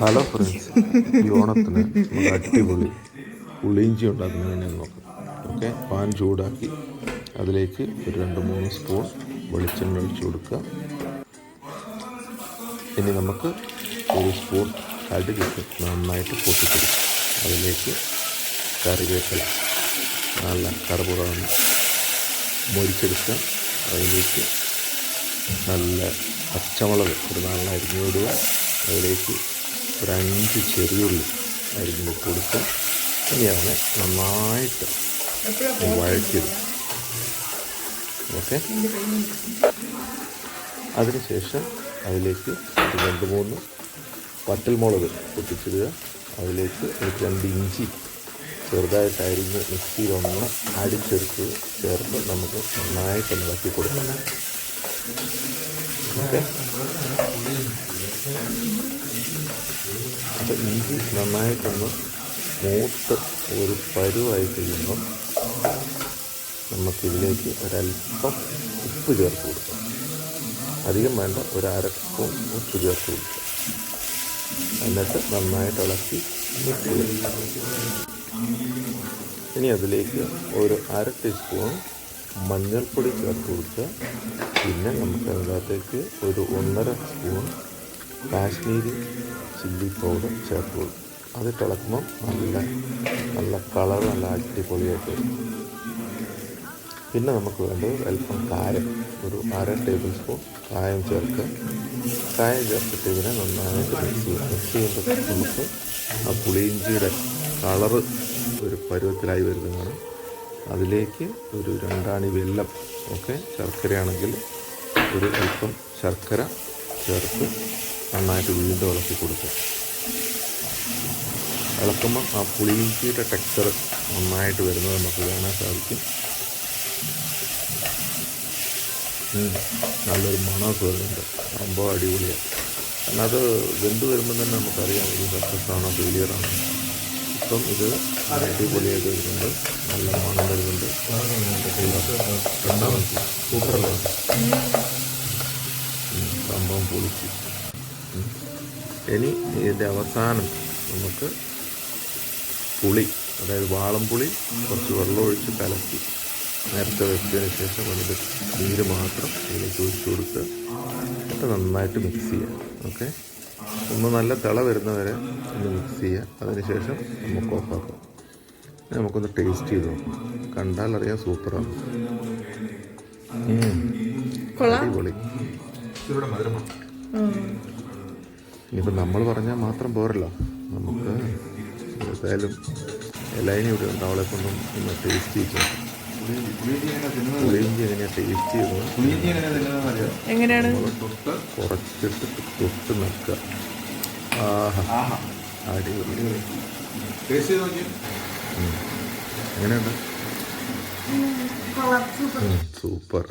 Hello friends ഈ ഓണത്തിന് നമുക്ക് അടിപൊളി പുളിയിഞ്ചി ഉണ്ടാക്കുന്നതിനെ നോക്കാം. ഓക്കെ പാൻ ചൂടാക്കി അതിലേക്ക് ഒരു രണ്ട് മൂന്ന് സ്പൂൺ വെളിച്ചെണ്ണ ഒഴിച്ചു കൊടുക്കുക. ഇനി നമുക്ക് ഒരു സ്പൂൺ കടുകിട്ട് നന്നായിട്ട് പൊട്ടിക്കൊടുക്കും അതിലേക്ക് കറിവേപ്പില നല്ല കറുപുറന്ന് മൊരിച്ചെടുക്കുക. അതിലേക്ക് നല്ല പച്ചമുളക് ഒരു അരിഞ്ഞു വിടുക അതിലേക്ക് ഒരു അഞ്ച് ചെറിയുള്ളി അരിഞ്ഞ് കൊടുക്കും ഇനിയാണ് നന്നായിട്ട് വഴറ്റിയത് ഓക്കെ? അതിനുശേഷം അതിലേക്ക് രണ്ട് മൂന്ന് വറ്റൽമുളക് പൊട്ടിച്ചിടുക. അതിലേക്ക് ഒരു രണ്ട് ഇഞ്ചി ചെറുതായിട്ട് അരിഞ്ഞ് മിക്സിയിലൊന്ന് അടിച്ചെടുത്ത് ചേർത്ത് നമുക്ക് നന്നായിട്ടൊന്ന് ഇളക്കി കൊടുക്കണം ഓക്കെ? അപ്പോൾ ഇഞ്ചി നന്നായിട്ടൊന്ന് മൂത്ത് ഒരു പരുവായി കഴിയുമ്പോൾ നമുക്കിതിലേക്ക് ഒരല്പം ഉപ്പ് ചേർത്ത് കൊടുക്കാം. അധികം വേണ്ട ഒരു അര സ്പൂൺ ഉപ്പ് ചേർത്ത് കൊടുക്കാം. എന്നിട്ട് നന്നായിട്ട് ഇളക്കി ഇനി അതിലേക്ക് ഒരു അര ടീസ്പൂൺ മഞ്ഞൾപ്പൊടി ചേർത്ത് കൊടുക്കുക. പിന്നെ നമുക്ക് അതിനകത്തേക്ക് ഒരു ഒന്നര സ്പൂൺ കാശ്മീരി ചില്ലി പൗഡർ ചേർത്ത് കൊടുക്കും. അത് തിളക്കുമ്പം നല്ല നല്ല കളർ നല്ല അടിപൊളിയായിട്ട് വരും. പിന്നെ നമുക്ക് വേണ്ടത് അല്പം കായം ഒരു അര ടേബിൾ സ്പൂൺ കായം ചേർക്കുക. കായം ചേർത്തിട്ട് ഇതിനെ നന്നായിട്ട് മിക്സ് ചെയ്യുക. മിക്സ് ചെയ്യുമ്പോൾ നമുക്ക് ആ പുളിയിഞ്ചിയുടെ കളറ് ഒരു പരുവത്തിലായി വരുന്നതാണ്. അതിലേക്ക് ഒരു രണ്ടാണി വെല്ലം ഓക്കെ ശർക്കരയാണെങ്കിൽ ഒരു അല്പം ശർക്കര ചേർത്ത് നന്നായിട്ട് വീണ്ടും ഇളക്കി കൊടുക്കുക ഇളക്കുമ്പം ആ പുളിയിഞ്ചിയുടെ ടെക്സ്ചർ നന്നായിട്ട് വരുന്നത് നമുക്ക് കാണാൻ സാധിക്കും. നല്ലൊരു മണമൊക്കെ വരുന്നുണ്ട് സംഭവം അടിപൊളിയാണ് കാരണം അത് വെന്ത് വരുമ്പം തന്നെ നമുക്കറിയാം ഇത് സക്സസ് ആണോ ഫെയിലിയർ ആണോ ഇപ്പം ഇത് അടിപൊളിയായിട്ട് വരുന്നുണ്ട് നല്ല മണം വരുന്നുണ്ട് ഉം. സംഭവം പൊളിച്ച്. ഇനി ഇതിന്റെ അവസാനം നമുക്ക് പുളി അതായത് വാളംപുളി കുറച്ച് വെള്ളം ഒഴിച്ച് കലക്കി നേരത്തെ വെച്ചതിന് ശേഷം അതിന്റെ നീര് മാത്രം ഇതിലേക്ക് ഒഴിച്ച് കൊടുക്കുക. എന്നിട്ട് നന്നായിട്ട് മിക്സ് ചെയ്യുക ഓക്കെ ഒന്ന് നല്ല തിള വരുന്നവരെ ഒന്ന് മിക്സ് ചെയ്യുക അതിനുശേഷം നമുക്ക് ഓഫാക്കാം നമുക്കൊന്ന് ടേസ്റ്റ് ചെയ്ത് നോക്കാം. കണ്ടാൽ അറിയാം സൂപ്പറാണ്. അടിപൊളി. ഇനിയിപ്പോൾ നമ്മൾ പറഞ്ഞാൽ മാത്രം പോരല്ലോ. നമുക്ക് ഏതായാലും എല്ലാവരും ഇവിടെ ഉണ്ട്. അവളെ കൊണ്ടും ഒന്ന് ടേസ്റ്റ് ചെയ്തു പുളിയിഞ്ചി എങ്ങനെയാണ് ടേസ്റ്റ് ചെയ്തത് എങ്ങനെയാണ്? കുറച്ചിട്ട് തൊട്ട് നിൽക്കുക ആഹാ. അടിപൊളി. എങ്ങനെയുണ്ട്? സൂപ്പർ